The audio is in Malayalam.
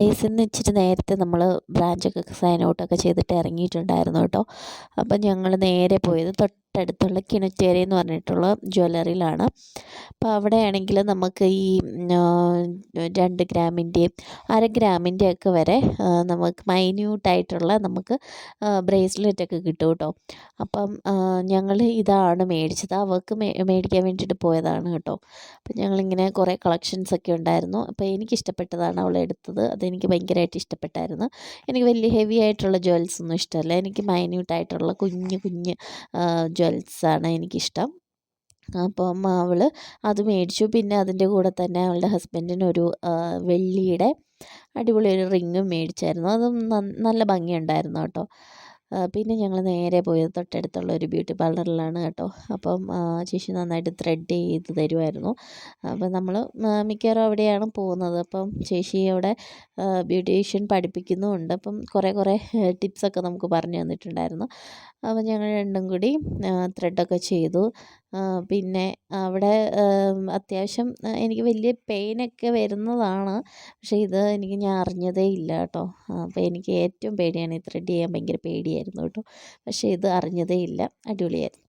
ബേസിൽ നിന്ന് ഇച്ചിരി നേരത്തെ നമ്മൾ ബ്രാഞ്ചൊക്കെ സൈൻ ഔട്ടൊക്കെ ചെയ്തിട്ട് ഇറങ്ങിയിട്ടുണ്ടായിരുന്നു കേട്ടോ. അപ്പം ഞങ്ങൾ നേരെ പോയത് തൊട്ടടുത്തുള്ള കിണറ്റേരി എന്ന് പറഞ്ഞിട്ടുള്ള ജ്വല്ലറിയിലാണ്. അപ്പോൾ അവിടെയാണെങ്കിൽ നമുക്ക് ഈ രണ്ട് ഗ്രാമിന്റെയും അര ഗ്രാമിന്റെയൊക്കെ വരെ നമുക്ക് മൈന്യൂട്ടായിട്ടുള്ള നമുക്ക് ബ്രേസ്ലെറ്റ് ഒക്കെ കിട്ടും കേട്ടോ. അപ്പം ഞങ്ങൾ ഇതാണ് മേടിച്ചത്. അവൾക്ക് മേടിക്കാൻ വേണ്ടിയിട്ട് പോയതാണ് കേട്ടോ. അപ്പം ഞങ്ങളിങ്ങനെ കുറേ കളക്ഷൻസ് ഒക്കെ ഉണ്ടായിരുന്നു. അപ്പോൾ എനിക്ക് ഇഷ്ടപ്പെട്ടതാണ് അവൾ എടുത്തത്. അതെനിക്ക് ഭയങ്കരമായിട്ട് ഇഷ്ടപ്പെട്ടായിരുന്നു. എനിക്ക് വലിയ ഹെവി ആയിട്ടുള്ള ജ്വൽസ് ഒന്നും ഇഷ്ടമല്ല. എനിക്ക് മൈന്യൂട്ടായിട്ടുള്ള കുഞ്ഞ് കുഞ്ഞ് ജ്വൽസാണ് എനിക്കിഷ്ടം. അപ്പം അവൾ അത് മേടിച്ചു. പിന്നെ അതിന്റെ കൂടെ തന്നെ അവളുടെ ഹസ്ബൻഡിനൊരു വെള്ളിയുടെ അടിപൊളി ഒരു റിങ്ങും മേടിച്ചായിരുന്നു. അതും നല്ല ഭംഗിയുണ്ടായിരുന്നു കേട്ടോ. പിന്നെ ഞങ്ങൾ നേരെ പോയത് തൊട്ടടുത്തുള്ള ഒരു ബ്യൂട്ടി പാർലറിലാണ് കേട്ടോ. അപ്പം ചേച്ചി നന്നായിട്ട് ത്രെഡ് ചെയ്ത് തരുമായിരുന്നു അപ്പം നമ്മൾ മിക്കവാറും അവിടെയാണ് പോകുന്നത്. അപ്പം ചേച്ചി അവിടെ ബ്യൂട്ടീഷ്യൻ പഠിപ്പിക്കുന്നുമുണ്ട്. അപ്പം കുറേ കുറേ ടിപ്സൊക്കെ നമുക്ക് പറഞ്ഞു തന്നിട്ടുണ്ടായിരുന്നു. അപ്പം ഞങ്ങൾ രണ്ടും കൂടി ത്രെഡൊക്കെ ചെയ്തു. പിന്നെ അവിടെ അത്യാവശ്യം എനിക്ക് വലിയ പെയിനൊക്കെ വരുന്നതാണ്. പക്ഷേ ഇത് എനിക്ക് ഞാൻ അറിഞ്ഞതേ ഇല്ല കേട്ടോ. അപ്പോൾ എനിക്ക് ഏറ്റവും പേടിയാണ്. ഈ ത്രെഡ് ചെയ്യാൻ ഭയങ്കര പേടിയായിരുന്നു കേട്ടോ. പക്ഷേ ഇത് അറിഞ്ഞതേ ഇല്ല. അടിപൊളിയായിരുന്നു.